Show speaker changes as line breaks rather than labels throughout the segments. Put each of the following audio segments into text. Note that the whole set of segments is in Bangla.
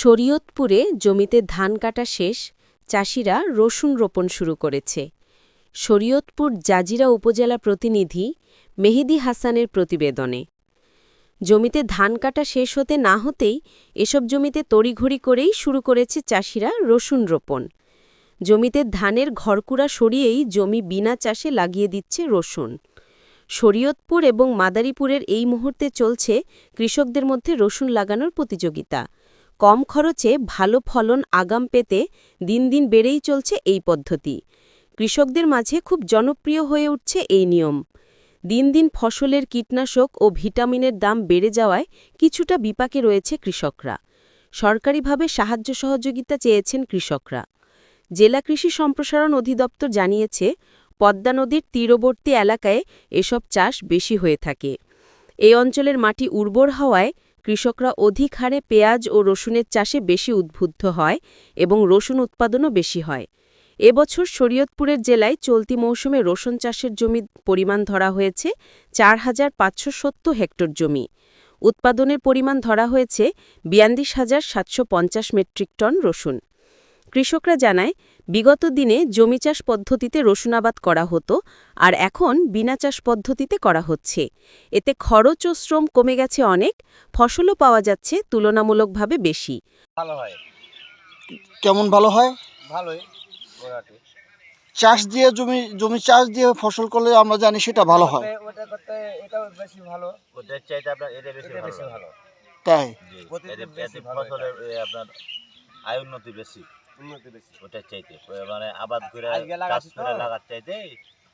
শরীয়তপুরে জমিতে ধান কাটা শেষ, চাষিরা রসুন রোপণ শুরু করেছে। শরীয়তপুর জাজিরা উপজেলা প্রতিনিধি মেহেদি হাসানের প্রতিবেদনে। জমিতে ধান কাটা শেষ হতে না হতেই এসব জমিতে তড়িঘড়ি করেই শুরু করেছে চাষিরা রসুন রোপণ। জমিতে ধানের ঘরকুড়া সরিয়েই জমি বিনা চাষে লাগিয়ে দিচ্ছে রসুন। শরীয়তপুর এবং মাদারীপুরের এই মুহূর্তে চলছে কৃষকদের মধ্যে রসুন লাগানোর প্রতিযোগিতা। কম খরচে ভালো ফলন আগাম পেতে দিন দিন বেড়েই চলছে এই পদ্ধতি। কৃষকদের মাঝে খুব জনপ্রিয় হয়ে উঠছে এই নিয়ম। দিন দিন ফসলের কীটনাশক ও ভিটামিনের দাম বেড়ে যাওয়ায় কিছুটা বিপাকে রয়েছে কৃষকরা। সরকারিভাবে সাহায্য সহযোগিতা চেয়েছেন কৃষকরা। জেলা কৃষি সম্প্রসারণ অধিদপ্তর জানিয়েছে, পদ্মা নদীর তীরবর্তী এলাকায় এসব চাষ বেশি হয়ে থাকে। এই অঞ্চলের মাটি উর্বর হওয়ায় কৃষকরা অধিক হারে পেঁয়াজ ও রসুনের চাষে বেশি উদ্বুদ্ধ হয় এবং রসুন উৎপাদনও বেশি হয়। এবছর শরীয়তপুরের জেলায় চলতি মৌসুমে রসুন চাষের জমির পরিমাণ ধরা হয়েছে চার হাজার পাঁচশো সত্তর হেক্টর জমি। উৎপাদনের পরিমাণ ধরা হয়েছে বিয়াল্লিশ হাজার সাতশো মেট্রিক টন রসুন। কৃষকরা জানায় বিগত দিনে জমি চাষ পদ্ধতিতে রসুনাবাদ করা হতো আর এখন বিনা চাষ পদ্ধতিতে করা হচ্ছে। এতে খরচ ও শ্রম কমে গেছে অনেক ফসলও পাওয়া যাচ্ছে তুলনামূলকভাবে বেশি।
ভালো হয়।
কেমন ভালো হয়?
ভালোই
চাষ দিয়ে জমি জমি চাষ দিয়ে ফসল করলে আমরা জানি সেটা ভালো হয়।
ওটা করতে এটাও বেশি ভালো।
ওটার চাইতে আপনার এটা বেশি ভালো
তাই?
আপনার আয় উন্নতি বেশি।
উন্নতি বেশি
ওটার চাইতে। মানে আবাদ করে
আজকে
করে লাগার চাইতে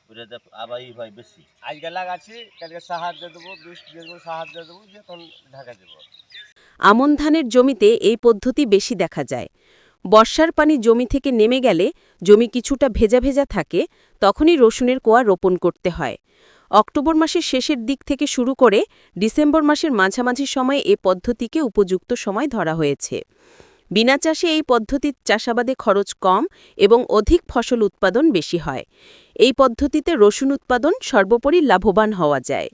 ওটাতে আবারই হয় বেশি।
আজকে লাগাচ্ছি কালকে সাহায্য দেবো বিষ দেবো সাহায্য দেবো যখন ঢাকা দেবো
আমন ধানের জমিতে এই পদ্ধতি বেশি দেখা যায়। বর্ষার পানি জমি থেকে নেমে গেলে জমি কিছুটা ভেজা ভেজা থাকে তখনই রসুনের কোয়া রোপণ করতে হয়। অক্টোবর মাসের শেষের দিক থেকে শুরু করে ডিসেম্বর মাসের মাঝামাঝি সময়ে এ পদ্ধতিকে উপযুক্ত সময় ধরা হয়েছে। বিনা চাষে এই পদ্ধতির চাষাবাদে খরচ কম এবং অধিক ফসল উৎপাদন বেশি হয়। এই পদ্ধতিতে রসুন উৎপাদন সর্বোপরি লাভবান হওয়া যায়।